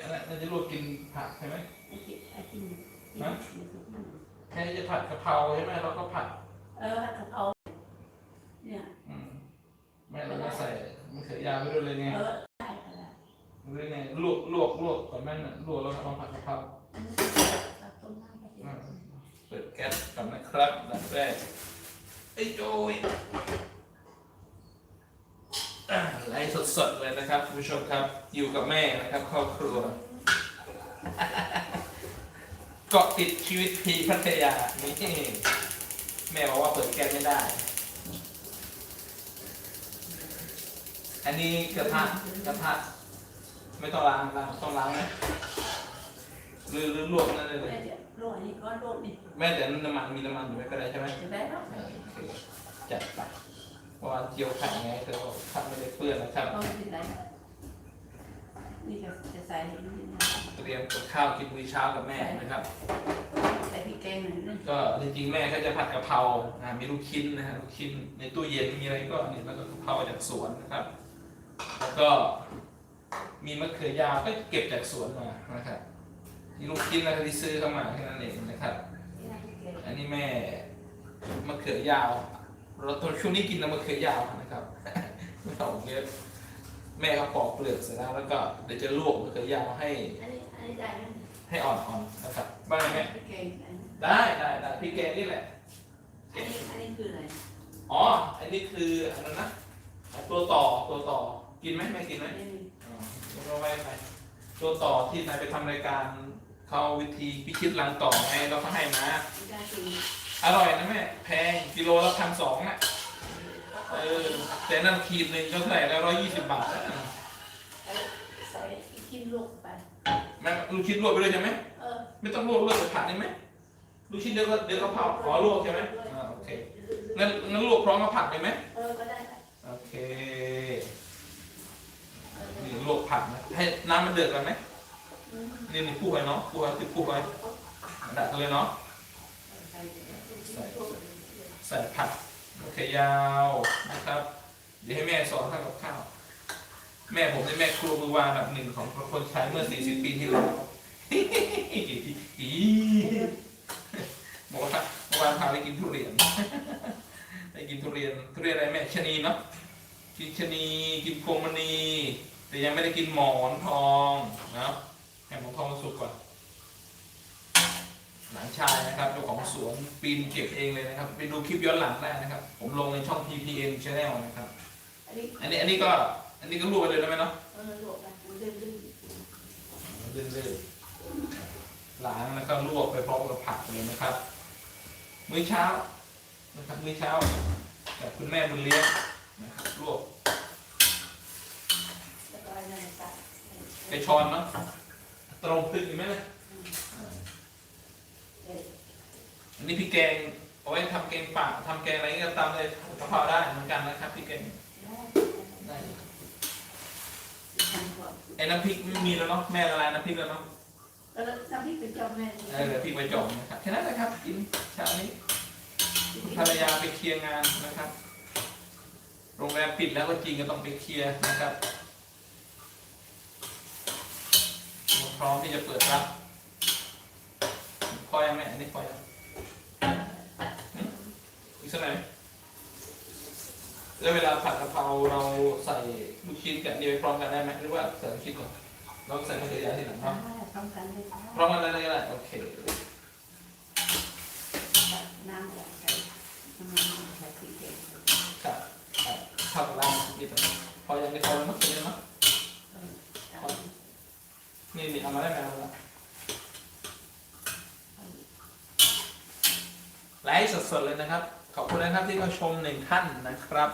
อันนั้นน่าจะลวกกินผักใช่ไหมไอ้กินไอ้กินกินฮะกินทุกอย่างแค่จะผัดกะเพราใช่ไหมเราก็ผัด เออกะเพราเนี่ยอืมแม่เราก็ใส่มะเขือยาวไปด้วยเลยไงเออได้ค่ะได้หรือไงลวกลวกลวกก่อนแม่น่ะลวกแล้วก็มาผัดกะเพราอันนี้ตัดต้นน้ำไปเดี๋ยวเปิดแก๊สก่อนนะครับดับแรกไอ้ยโจยอ่า ไลฟ์สดๆเลยนะครับคุณผู้ชมครับอยู่กับแม่นะครับครอบครัว เกาะติดชีวิตพีพัทยานี่แม่บอกว่าเปิดแก๊สไม่ได้ อันนี้กระทะกระทะไม่ต้องล้างล้างต้องล้างไหมหรือหรือลวกนั่นเลยเดี๋ยวโรยนี่ก็โรยนี่แม่แต่น้ำมันมีน้ำมันอยู่ไม่เป็นไรใช่ไหมจะได้แล้วเออโอเคจัดไป เพราะว่าเจียวไข่ไงเธอบอกทำไม่ได้เปื้อนนะครับเอาไปไหนนี่จะจะใส่นี่นะเตรียมกับข้าวกินมื้อเช้ากับแม่นะครับ ใส่พริกแกงหน่อยนึงก็จริงๆแม่เขาจะผัดกะเพราอ่ามีลูกชิ้นนะฮะลูกชิ้นในตู้เย็นมีอะไรก็นี่แล้วก็กะเพราจากสวนนะครับ แล้วก็ มีมะเขือยาวก็เก็บจากสวนมานะครับมีลูกชิ้นอะไรที่ซื้อเข้ามาแค่นั้นเองนะครับนี่นะพริกแกงอันนี้แม่มะเขือยาว เราตอนช่วงนี้กินแต่มะเขือยาวนะครับไม่ต้องเยอะแม่เขาปอกเปลือกเสร็จแล้วแล้วก็เดี๋ยวจะลวกมะเขือยาวให้อันนี้อันนี้ได้ไหมให้อ่อนๆนะครับบ้างไหมแม่พริกแกงอันนี้ได้ได้ได้พี่แกงนี่แหละ อันนี้อันนี้คืออะไรอ๋อ อันนี้คืออันนั้นนะตัวต่อตัวต่อกินไหมแม่กินไหมอันนี้อ๋อเราไว้ไปตัวต่อที่นายไปทำรายการเขาวิธีพิชิตรังต่อไงเราก็ให้มา ไม่ได้กิน อร่อยนะแม่ แพงกิโลละพันสองอะ เออ แต่นั่นขีดหนึ่งก็เท่าไหร่แล้วร้อยยี่สิบบาทอะใส่กินลูกไป แม่ลูกชิ้นลวกไปเลยใช่ไหม เออไม่ต้องลวกลวกแต่ผัดได้ไหมลูกชิ้นเดียวก็เดี๋ยวก็เผาขอลวกใช่ไหมอ่าโอเคงั้นงั้นลวกพร้อมกับผัดได้ไหมเออ ก็ได้ค่ะโอเคเออนี่ลวกผัดนะให้น้ำมันเดือดก่อนไหมอืมนี่นี่คู่ไปเนาะคู่ไปติดคู่ไปดัดกันเลยเนาะ ใส่ใส่ผัดโอเคยาวนะครับ เดี๋ยวให้แม่สอนทำกับข้าว แม่ผมเป็นแม่ครัวมือวางอันดับหนึ่งของคนใช้เมื่อ 40 ปีที่แล้วบอกว่าเมื่อวานพาไปกินทุเรียนไปกินทุเรียนทุเรียนอะไรแม่ชะนีเนาะกินชะนีกินพวงมณีแต่ยังไม่ได้กินหมอนทองนะให้หมอนทองมาสุกก่อน หลานชายนะครับเจ้าของสวนปีนเก็บเองเลยนะครับ ไปดูคลิปย้อนหลังได้นะครับ ผมลงในช่อง PPN Channel นะครับ อันนี้อันนี้อันนี้ก็อันนี้ก็ลวกไปเลยได้ไหมเนาะเออลวกไปมันลื่นลื่นเรื่อยๆล้างแล้วก็ลวกไปพร้อมกับผักเลยนะครับ มื้อเช้านะครับมื้อเช้ากับคุณแม่บุญเลี้ยงนะครับลวกแล้วก็อะไรตัดไปช้อนเนาะตรงตึกอยู่ไหมเนี่ย เออ อั นนี้พี่แกงเอาไว้ทำแกงป่าทำแกงอะไรก็ตามเลยกะเพราได้เหมือนกันนะครับพี่แกงได้ทำก่อนไอ้น้ำพริกไม่มีแล้วเนาะแม่ละลายน้ำพริกแล้วเนาะเออทำที่เป็นเจ้าแม่เออเดี๋ยวพริกไว้จ่องนะครับแค่นั้นนะครับกินเช้านี้ภรรยาไปเคลียร์งานนะครับ โรงแรมปิดแล้วก็จริงก็ต้องไปเคลียร์นะครับพร้อมที่จะเปิดรับพอยังไหมอันนี้พอยังหึ อีกสักหน่อยแล้วเวลาผัดกะเพราเราใส่ลูกชิ้นกับอันนี้ไปพร้อมกันได้ไหมหรือว่าใส่ลูกชิ้นก่อนเราใส่มะเขือยาวทีหลังเนาะทำกันเลยพร้อมกันได้ก็ได้โอเคน้ำใส่น้ำใส่พริกแกงครับครับเข้ากับร้านนิดหน่อยพอยังไม่พอแล้วมั้งเนาะนี่นี่เอามาได้ไหมเอามาไลฟ์สดๆเลยนะครับ ขอบคุณนะครับที่เข้าชมหนึ่งท่านนะครับ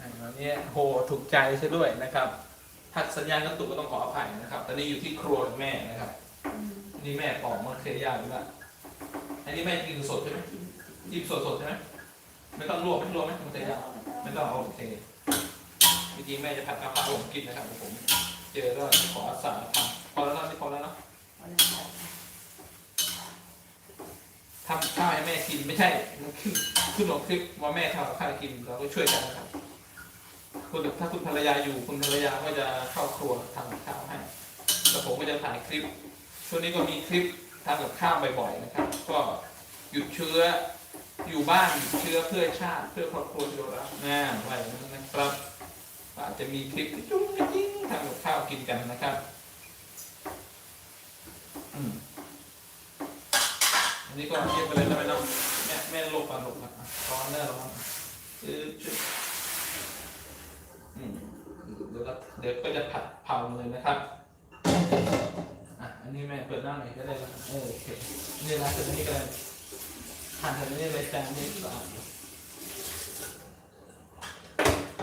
อ่าวันนี้โหถูกใจซะด้วยนะครับถ้าสัญญาณกระตุกก็ต้องขออภัยนะครับ ตอนนี้อยู่ที่ครัวแม่นะครับ นี่แม่ปอกมะเขือยาวด้วยละอันนี้แม่กินสดใช่ไหมกินสดๆใช่ไหมไม่ต้องลวกไม่ต้องลวกไหมมะเขือยาวไม่ต้องโอเคจริงๆแม่จะผัดกะเพราผมกินนะครับผม เจอก็ขออาสาทำพอแล้วนาะนี่พอแล้วเนาะ ทำข้าวให้แม่กินไม่ใช่ขึ้นขึ้นลงคลิปว่าแม่ทำกับข้าวกินเราก็ช่วยกันนะครับคุณถ้าคุณภรรยาอยู่คุณภรรยาก็จะเข้าครัวทำกับข้าวให้แล้วผมก็จะถ่ายคลิปช่วงนี้ก็มีคลิปทำกับข้าวบ่อยๆนะครับ ก็หยุดเชื้ออยู่บ้านหยุดเชื้อเพื่อชาติเพื่อครอบครัวที่เรารักนะไว้นะครับอาจจะมีคลิปจุ้งจิ้งทำกับข้าวกินกันนะครับ อืม นนี้ก็เรียบไปเลยนะแม่เน้องแม่แม่ลงก่อนลงก่อนอะร้อนเนอะร้อนจืดอืมเดี๋ยวก็เดี๋ยวก็จะผัดเผาเลยนะครับอะอันนี้แม่เปิดหน้าหน่อยก็ได้แล้วเออโอเคนี่นะแต่นี่ก็เลยหั่นแต่นี่เลยจานนี้ก็อ่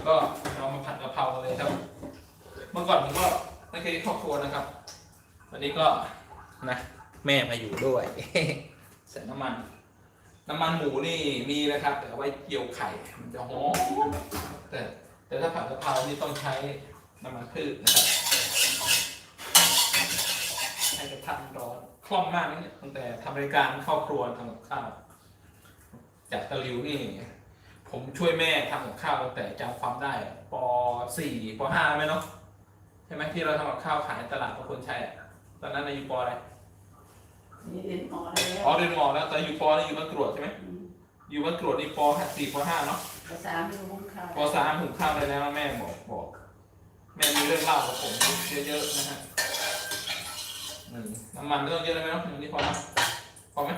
ก็เรามาผัดกะเพรากันเลยครับ เมื่อก่อนผมก็ไม่เคยครอบครัวนะครับ วันนี้ก็นะแม่มาอยู่ด้วย ใส่น้ำมัน น้ำมันหมูนี่มีนะครับ แต่เอาไว้เจียวไข่ มันจะหอมแต่ แต่ถ้าผัดกะเพรานี่ต้องใช้น้ำมันพืชนะครับให้กระทะร้อนคล่องมากนี่ตั้งแต่ทำรายการเข้าครัวทำกับข้าวจากตะลิวนี่ ผมช่วยแม่ทำกับข้าวแต่จำความได้ปสี่ปห้าไหมเนาะใช่ไหมที่เราทำกับข้าวขายตลาดประคนชัยตอนนั้นอายุปอะไร นี่เรียนหมอแล้วอ๋อเรียนมอแล้วแต่อยู่ปนี่อยู่บ้านกรวดใช่ไหมมอยู่บ้านกรวดนี่ปสี่ปห้าเนาะภาษาไม่รู้ค่ะปสามหุงข้าวได้แล้วแม่บอกบอก แม่มีเรื่องเล่ากับผมเยอะๆนะฮะอืมน้ำมันไม่ต้องเยอะเลยไหมเนาะอันนี้พอไหมพอไหม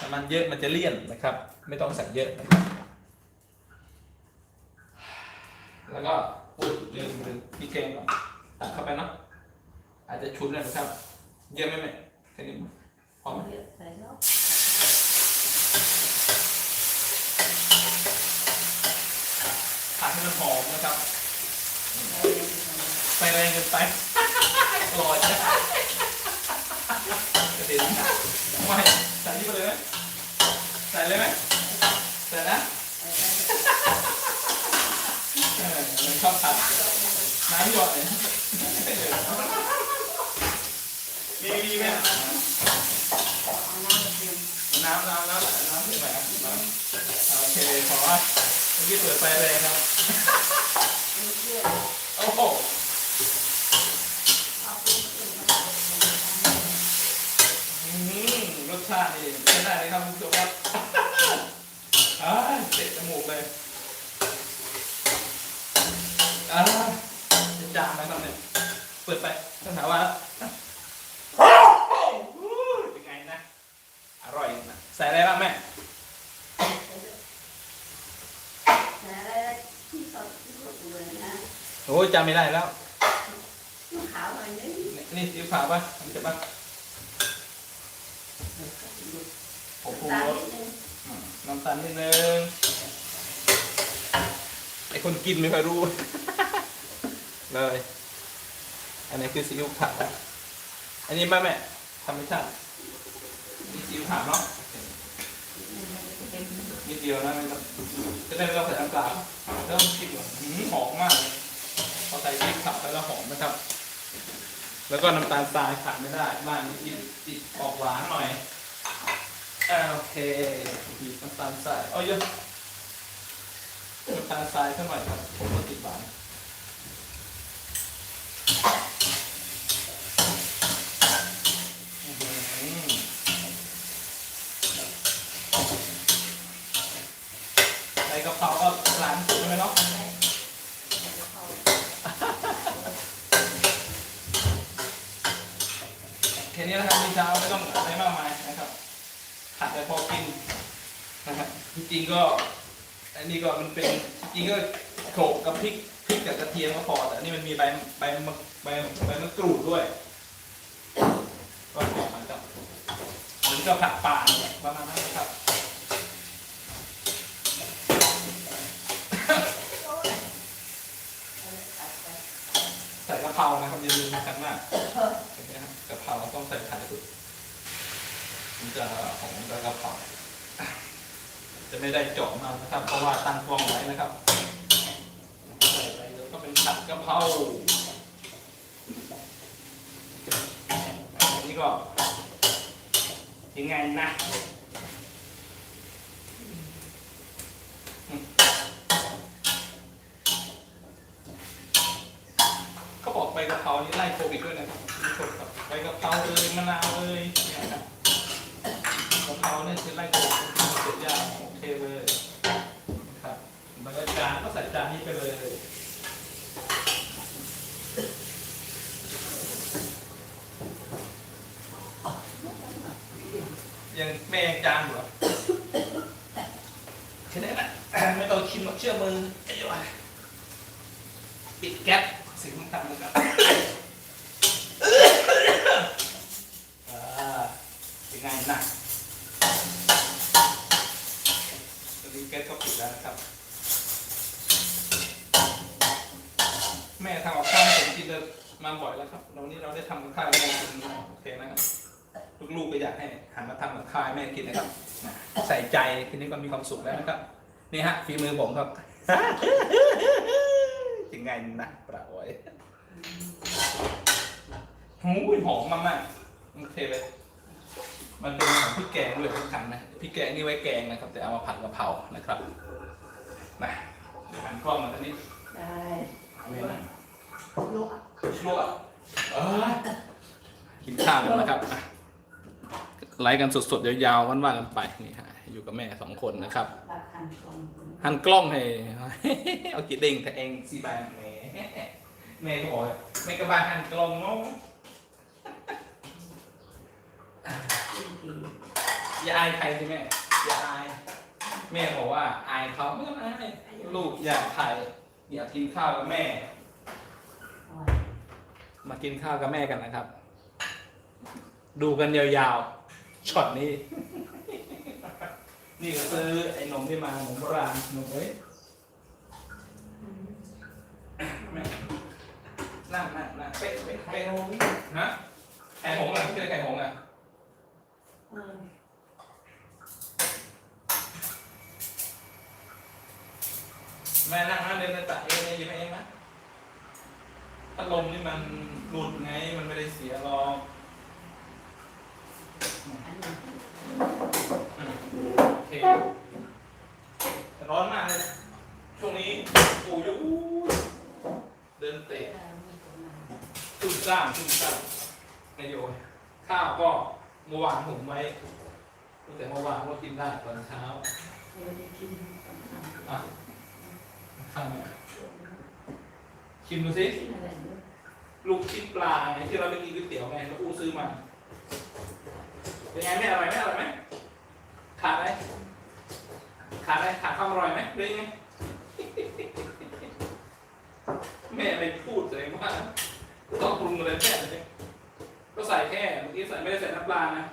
น้ำมันเยอะมันจะเลี่ยนนะครับ ไม่ต้องใส่เยอะนะครับแล้วก็อุ้ยลืมลืมพี่เกงก่อนตักเข้าไปเนาะอาจจะชุนเลยนะครับ เยอะไหมแม่ แค่นี้พอไหมใส่แล้วผัดให้มันหอมนะครับไปแรงเกินไปอร่อยนะกระเด็นไม่ใส่เลยไหมใส่นะเออมันชอบผัด น้ำหยดเลยมีมีไหม เอาน้ำมาเตรียม น้ำน้ำน้ำน้ำที่ไหนครับน้ำโอเคขอว่า เมื่อกี้เปิดไฟแรงครับโอ้โหเอาไปเตรียมมาอืมรสชาตินี่ใช้ได้เลยครับคุณผู้ชมครับอ่าเตะจมูกเลยอ่าจะจามไหมครับเนี่ยเปิดไปต้องถามว่าเป็นไงนะ อร่อยนะ ใส่อะไรบ้างแม่ แต่อะไรที่สดที่สุดเลยนะ โอ้ยจำไม่ได้แล้ว ลูกขาวหน่อยนึงนี่นี่สีขาวป่ะมันจะป่ะผมปรุงตามรสนิดนึงอืมน้ำตาลนิดนึงไอคนกินไม่ค่อยรู้ เลย อันนี้คือซีอิ๊วขาวอันนี้แม่แม่ธรรมชาตินี่ซีอิ๊วขาวเนาะนิดเดียวนะไม่ต้องจะได้ไม่ต้องใส่น้ำตาลแล้วมันกินแบบหืมหอมมากเลยพอ ใส่พริกขับไปแล้วหอมนะครับ แล้วก็น้ำตาลทรายขาดไม่ได้บ้านนี้กินติดออกหวานหน่อยอ่าโอเคมีน้ำตาลทรายเอาเยอะน้ำตาลทรายเท่าไหร่ครับผมก็ติดหวานอื้อหือใส่กะเพราก็หลานสุดใช่ไหมเนาะ แค่ นี้นะครับมีเช้าไม่ต้องอะไรมากมายนะครับผัดแต่พอกินนะครับจริงๆก็ อันนี้ก็มันเป็นจริงก็โขลกกับพริกพริกกับกระเทียมก็พอแต่อันนี้มันมีใบใบมะใบใบมะกรูดด้วยก็หอเหมือนกับเหมือนกับผัดป่าเนี่ยประมาณนั้นครับใส่กะเพรานะครับอย่าลืมนมากครับ กะเพราต้องใส่ไข่สุดมันจะหอมกับกะเพราจะไม่ได้เจาะมากนะครับ เพราะว่าตั้งกล้องไว้นะครับใส่ไปแล้วก็เป็นผัดกะเพราอันนี้ก็ยังไงนะเขาบอกใบกะเพรานี่ไล่โควิดด้วยนะครับ เพราเลยมะนาวเลยเนี่ยกะเพราเนี่ยคือไล่กระดูกเสร็จยากโอเคเลยครับบรรยากาศก็ใส่จานนี้ไปเลย ยังแม่ยังจานอยู่เหรอแค่นี้แหละไม่ต้องชิมหรอกเชื่อมือไอ้ยวะปิดแก๊สสิ่งที่ทำมันกันอ่าเป็นไงนะตอนนี้ แก๊สก็ปิดแล้วนะครับ แม่ทำกับข้าวผมกินเลยมาบ่อยแล้วครับวันนี้เราได้ทำกับข้าวแม่กินโอเคนะครับลูกๆก็อยากให้หันมาทำกับข้าวแม่กินนะครับ ใส่ใจทีนี้ก็มีความสุขแล้วนะครับ นี่ฮะฝีมือผมครับยังไงนะประโอยหูยหอมมากๆโอเคเลย มันเป็นของพริกแกงด้วยทุกครั้งนะพริกแกงนี่ไว้แกงนะครับ แต่เอามาผัดกะเพรานะครับมาเดี๋ยวหันกล้องมาตอนนี้ได้เอาไว้นะลวกลวกเอ้ยกินข้าวกันนะครับอะไลฟ์กันสดๆยาวๆวันว่ากันไปนี่ฮะอยู่กับแม่สองคนนะครับปลาคันกลมหันกล้องให้ เอากี่เด้งแต่เองสีบานแหมแม่ก็บอกว่าแม่ก็บานหันกล้องเนาะ กินที อย่าอายใครสิแม่ อย่าอาย แม่บอกว่าอายเขาไม่ต้องอายลูกอยากถ่ายอยากกินข้าวกับแม่ มากินข้าวกับแม่กันนะครับ ดูกันยาวๆ ช็อตนี้ นี่ก็ซื้อไอ้นมที่มาหนมโบราณหนมเอ้ยแม่นั่งนั่งนั่งเป๊ะเป๊ะเป๊ะโงฮะไข่หงส์อะชื่อไข่หงส์อะเออ แม่นั่งนั่งเดินในตักเองเลยยิบเองนะพัดลมนี่มันหลุดไง มันไม่ได้เสียหรอกโอเคแต่ร้อนมากเลยนะช่วงนี้โอ้ยอู้เดินเตะตุ้มซ่ามตุ้มซ่ามนายโยข้าวก็เมื่อวานหุงไว้ตั้งแต่เมื่อวานก็กินได้ตอนเช้าอะ ข้าวเนี่ยชิมดูสิกินอะไรด้วยลูกชิ้นปลาไงที่เราไปกินก๋วยเตี๋ยวไงแล้วอู้ซื้อมาเป็นไงแม่อร่อยไหมอร่อยไหมขาดอะไรขาดอะไรขาดความอร่อยไหมหรือยังไงแม่ไปพูดเลยว่าต้องปรุงอะไรแม่เลยก็ใส่แค่เมื่อกี้ใส่ไม่ได้ใส่น้ำปลานะ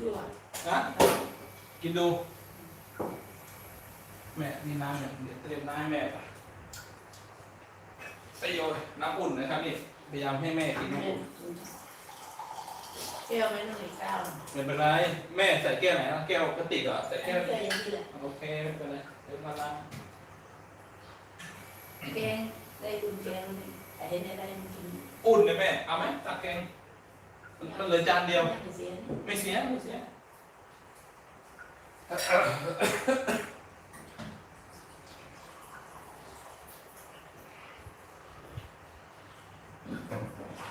ด้วยนะกินดู แม่นี่น้ำเนี่ยเดี๋ยวเตรียมน้ำให้แม่ก่อนไปโยนน้ำอุ่นนะครับนี่พยายามให้แม่กินแม่น้ำอุ่นกินแก้วไม่ต้องมีก้าวไม่เป็นไรแม่ใส่แก้วไหนนะแก้วกระติกเหรอใส่แก้แก้ววอย่างนี้แหละโอเคไม่เป็นไรเดี๋ยวมาล้างแกงได้อุ่นแกงนี่แต่เห็นได้มันกินอุ่นเลยแม่เอาไหมตักแกงมันเหลือจานเดียว ไม่เสียไม่เสียไม่เสีย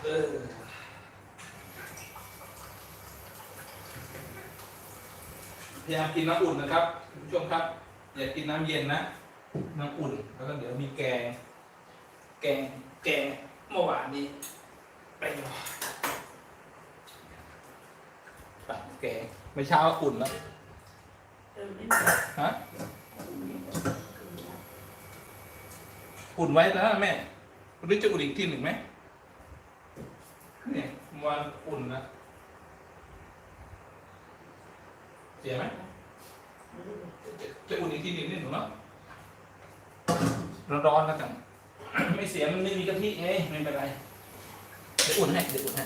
เออ พยายามกินน้ำอุ่นนะครับคุณผู้ชมครับ อย่ากินน้ำเย็นนะ น้ำอุ่น แล้วก็เดี๋ยวมีแกง แกง แกงเมื่อวานนี้ ไปรอตักแกงไม่เช้าอุ่นแล้วฮะอุ่นไว้แล้วแม่หรือจะอุ่นอีกทีหนึ่งไหมเนี่ยวันอุ่นนะเสียไหมจะจะอุ่นอีกทีหนึ่งนี่หนูเนาะร้อนๆแล้วกัน ไม่เสียมันไม่มีกะทิไงไม่เป็นไรเดี๋ยวอุ่นให้เดี๋ยวอุ่นให้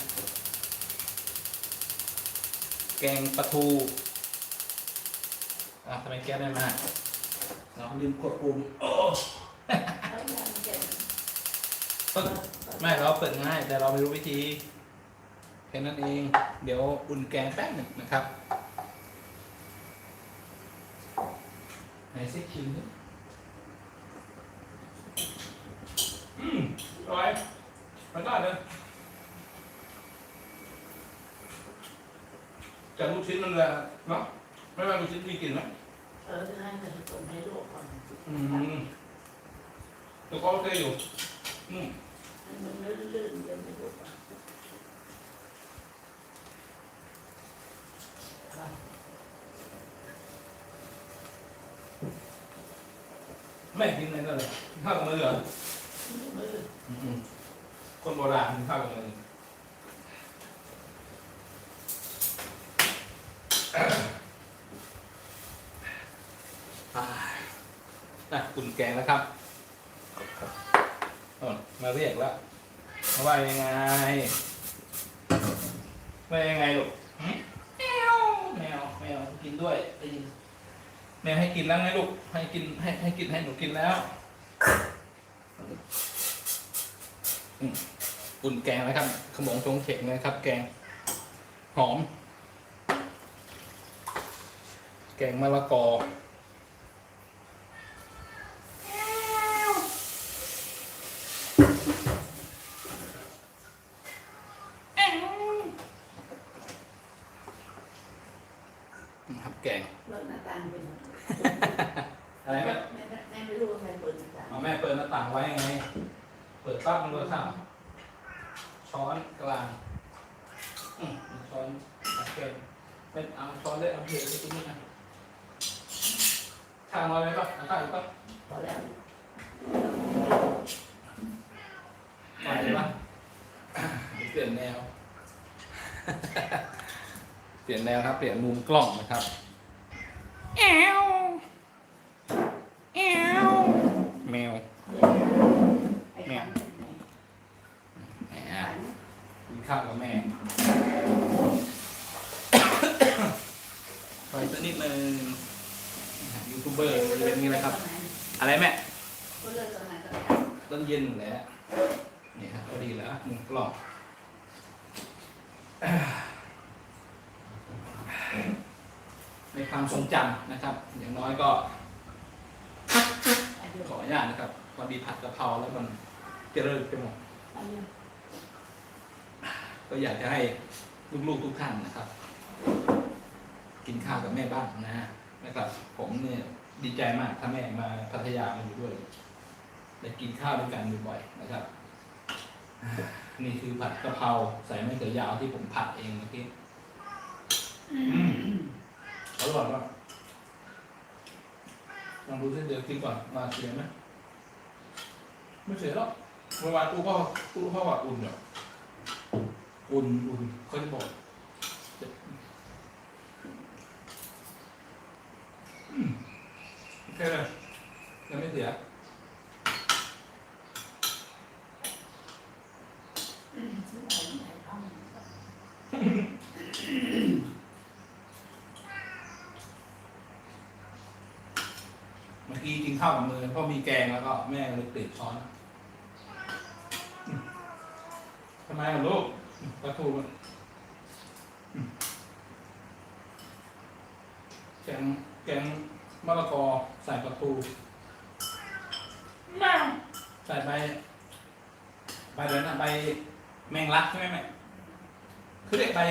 แกงปลาทูอะทำไมแก้ได้มากเราลืมกดปุ่มโอ้ไม่เราเปิดง่ายแต่เราไม่รู้วิธีแค่นั้นเอง เดี๋ยวอุ่นแกงแป๊บหนึ่งนะครับ ไหนเซ็กคิวนี่อืมร้อยมันได้เลยจากลูกชิ้นมันเลยเนาะไม่ว่าลูกชิ้นมีกลิ่นไหมเออจะให้เงินส่งให้ลกก่อนอืมแล้วก็โอเคอยู่อืมมันลื่นๆเดี๋ยวไม่รู้ กก่อนแม่กินอะไรก็เลยข้าวกับมือเหรออืมคนโบราณกินข้าวกับมืออ่าน่ะคุณแกงแล้วครับโอ้มาเรียกแล้วมาว่ายังไงว่ายังไงลูกแมวแมวแมวกินด้วย แม่ให้กินแล้วไงลูก ให้กินให้ให้กินให้หนูกินแล้วอุ่นแกงนะครับ ขมงชงเข็งนะครับ แกง หอม แกงมะละกอ นะครับแกง เปิดหน้าต่างเป็น อะไร แม่ แม่ แม่แม่ไม่รู้ว่าแม่เปิดหน้าต่าง เอาแม่เปิดหน้าต่างไว้ยังไง เปิดปั๊บมันก็ข้าวช้อนกลางอืมช้อนตักเกนเป็นเอาช้อนเล็กเอาเพียไปตรงนี้นะข้างน้อยไหมปั๊บเอา ข้าวอีกปะพอแล้วไปเลยปะเปลี่ยนแนว เปลี่ยนแนวครับ เปลี่ยนมุมกล้องนะครับแอวแอวแมว ไอ้ขัน แหม ขัน กินข้าวกับแม่ ไปสักนิดนึงยูทูบเบอร์จะเป็นอย่างนี้แหละครับ อะไรแม่ ก็เลิกตอนไหนก็ได้ ต้นเย็นแหละนี่ครับพอดีแล้วมุมกล้องในความทรงจำนะครับ อย่างน้อยก็ อายุขออนุญาตนะครับ พอดีผัดกะเพราแล้วมันเจริญไปหมดก็อยากจะให้ลูกๆทุกท่านนะครับ กินข้าวกับแม่บ้างนะนะครับ ผมเนี่ยดีใจมากถ้าแม่มาพัทยามาอยู่ด้วยได้กินข้าวด้วยกันบ่อยๆนะครับ นี่คือผัดกะเพราใส่มะเขือยาวที่ผมผัดเองเมื่อกี้อร่อยมาก ลองดูสิเดี๋ยวกินก่อนมาเสียไหมไม่เสียหรอกเมื่อวานกูก็กูก็ว่าอุ่นเหรออุ่นอุ่นเขาจะบอกโอเคเลยยังไม่เสีย ชื่ออะไรไหนท่อง เมื่อกี้กิน ข้าวกับมือเพราะมีแกงแล้วก็แม่เลยติดช้อนอืมทำไมอะลูกปลาทูมันอืมแกงแกงมะละกอใส่ปลาทูแม่ใส่ใบใบอะไรนะใบแมงลักใช่ไหมแม่คือเรียกใบ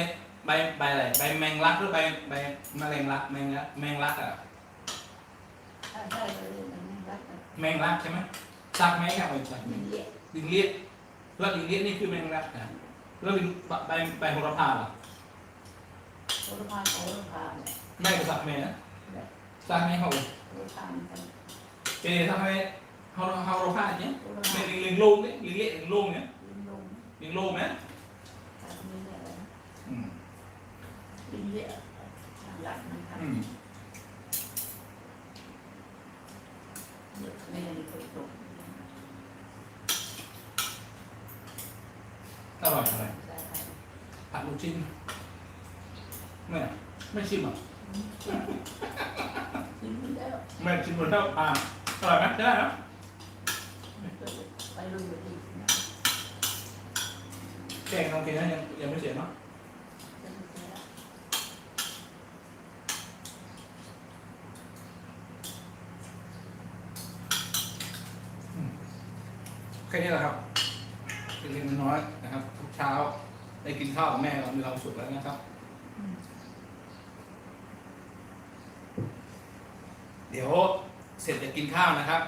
ใบใบอะไรใบแมงลักหรือใบใบแมลงลักแมงลักแมงลักอะถ้ แมงลักใช่ไหมซักไหมครับไม่ใช่มันเลี้ยลิงเลียดแล้วลิงเลียดนี่คือแมงลักนะแล้วลิงใบใบโหระพาล่ะโหระพาโหระพาเนี่ยแม่ก็ซักแม่นะซักไหมเขาโหระพามันกันเจนี่ทำไมเขาเขาโหระพาเนี่ยโหระแม่พาลิงลิงโลงเนี่ยลิงเลียดลิงโลงเนี่ยลิงลงลิงโลงนะแต่ไม่ได้อะไรนะอืมลิงเลี้ยหลักมันครับ อืม ไม่ได้เคยตก อร่อยอร่อยได้ไหมผัดลูกชิ้นแม่ไม่ชิมอะกินไม่ได้หรอกแม่ชิมหมดแล้วอ่าอร่อยไหมได้แล้วไปลุยไปอีกนะแกงโอเคนะยังยังไม่เสียเนาะจะไม่เสียแค่นี้แหละครับ เล็กน้อยนะครับ ทุกเช้าได้กินข้าวกับแม่เรามีเราสุขแล้วนะครับ เดี๋ยวเสร็จจะกินข้าวนะครับ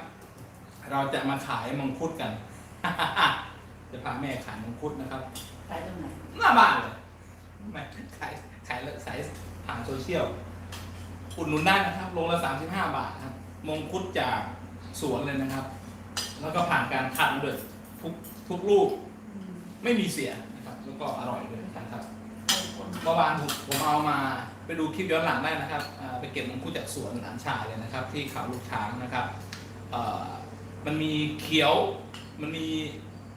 เราจะมาขายมังคุดกัน จะพาแม่ขายมังคุดนะครับขายตรงไหนหน้าบ้านเลยไม่ขายขายสายผ่านโซเชียลอุดหนุนได้นะครับลงละสามสิบห้าบาทครับมงคุดจากสวนเลยนะครับ แล้วก็ผ่านการคัดมาด้วยทุกทุกลูก ไม่มีเสียนะครับแล้วก็อร่อยด้วยนะครับเมื่อวานผมผมเอามาไปดูคลิปย้อนหลังได้นะครับอ่าไปเก็บมังคุดจากสวนหลานชายเลยนะครับ ที่เขาลูกช้างนะครับอ่อมันมีเขียวมันมี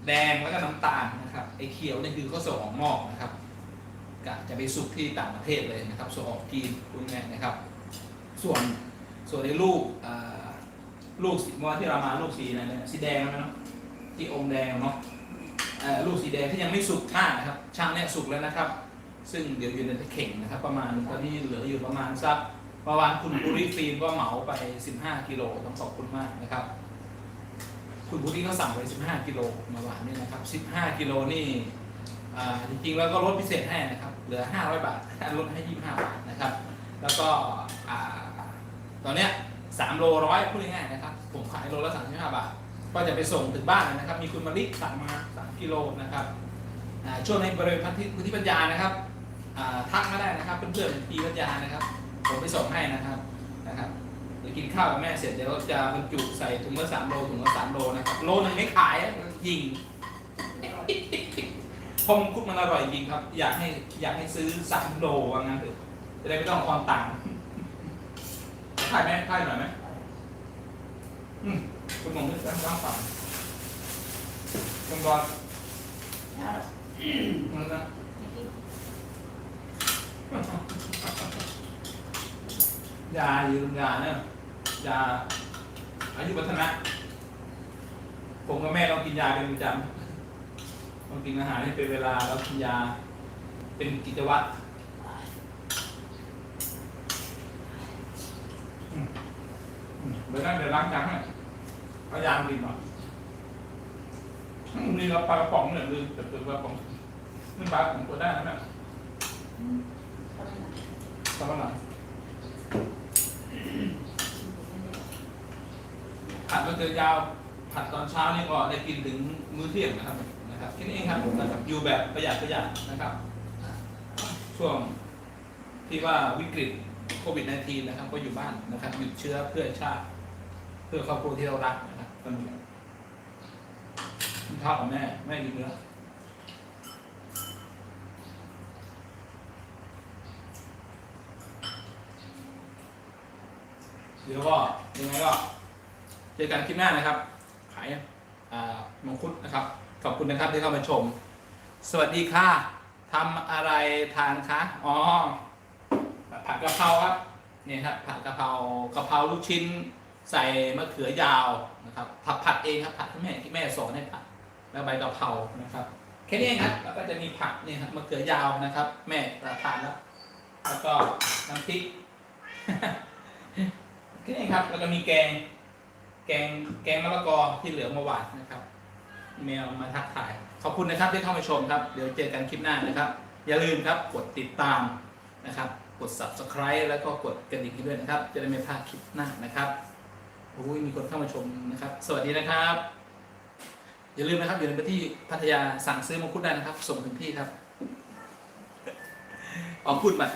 แดงแล้วก็น้ำตาลนะครับไอ้เขียวนี่คือเขาส่งออกนอกนะครับกะจะไปสุกที่ต่างประเทศเลยนะครับส่งออกจีนคุณไงายๆนะครับ ส่วนส่วนในลูกอ่าลูกสีเมื่อวานที่เรามาลูกสีอะไรเนี่ยสีแดงนะเนาะที่อมแดงเนาะ ลูกสีแดงที่ยังไม่สุกมากนะครับช่างเนี่ยสุกแล้วนะครับ ซึ่งเดี๋ยวอยู่ในเข่งนะครับ ประมาณตอนนี้เหลืออยู่ประมาณสักประมาณคุณบุรีฟิล์มก็เหมาไป 15 กิโลต้องขอบคุณมากนะครับ คุณบุรีก็สั่งไป 15 กิโลมื่อวานนี่นะครับ 15 กิโลนี่จริงๆแล้วก็ลดพิเศษให้นะครับ เหลือ 500 บาทลดให้ 25 บาทนะครับ แล้วก็ตอนเนี้ย3โลร้อยพูดง่ายๆนะครับ ผมขายโลละ 35 บาท ก็จะไปส่งถึงบ้านนะครับ มีคุณมาริสั่งมา กิโลนะครับช่วงในบริเวณพันธิพื้นที่ปัญญานะครับทักมาได้นะครับเพื่อนๆที่ปัญญานะครับ ผมไปส่งให้นะครับนะครับเดี๋ยวกินข้าวกับแม่เสร็จเดี๋ยวจะบรรจุใส่ถุงละสามโลถุงละสามโลนะครับโลนึงไม่ขายยิงพงคุดมันอร่อยจริงครับ อยากให้อยากให้ซื้อสามโลว่างั้นเถอะจะได้ไม่ต้องความต่างขายไหมขายหน่อยไหมอืมคุณมองไม่ต้องต้งฝั่งคุณบอล ยาอยู่โรงยาเนี่ยยาอายุวัฒนะผมกับแม่ต้องกินยาเป็นประจำต้องกินอาหารให้เป็นเวลาแล้วกินยาเป็นกิจวัตรเดี๋ยวนั่งเดี๋ยวล้างจานให้เอายามากินหน่อยอืม นี่เราปลากระป๋องเนี่ยลืมแต่เป็นปลากระป๋องนี่ปลากระป๋องตัวได้นะแม่อืมเอาละนะทำอะไรผัดมะเขือยาวผัดตอนเช้านี่ก็ได้กินถึงมื้อเที่ยงนะครับนะครับแค่นี้เองครับนะครับอยู่แบบประหยัดประหยัดนะครับ ช่วงที่ว่าวิกฤตโควิด -19 นะครับ ก็อยู่บ้านนะครับหยุดเชื้อเพื่อชาติ เพื่อครอบครัวที่เรารักนะครับ ก็มีกินข้าวกับแม่ แม่กินเนื้อเดี๋ยวก็ยังไงก็เจอกันคลิปหน้านะครับ ขายอ่ามังคุดนะครับ ขอบคุณนะครับที่เข้ามาชม สวัสดีค่ะทำอะไรทานคะ อ๋อ ผัดกะเพราครับ เนี่ยครับ ผัดกะเพรากะเพราลูกชิ้น ใส่มะเขือยาวนะครับ ผัดผัดเองครับ ผัดที่แม่ที่แม่สอนให้ผัด แล้วใบกะเพรานะครับแค่นี้เองครับแล้วก็จะมีผักนี่ครับมะเขือยาวนะครับ แม่ประทานแล้วแล้วก็น้ำพริกแค่นี้ครับ แล้วก็มีแกง แกงแกงมะละกอที่เหลือเมื่อวานนะครับ แมวมาทักทาย ขอบคุณนะครับที่เข้ามาชมครับ เดี๋ยวเจอกันคลิปหน้านะครับ อย่าลืมครับกดติดตามนะครับ กด subscribe แล้วก็กดกระดิ่งให้ด้วยนะครับ จะได้ไม่พลาดคลิปหน้านะครับโอ้ยมีคนเข้ามาชมนะครับ สวัสดีนะครับ อย่าลืมนะครับอย่าลืมไปที่พัทยาสั่งซื้อมังคุดได้นะครับ ส่งถึงที่ครับออกพูดมา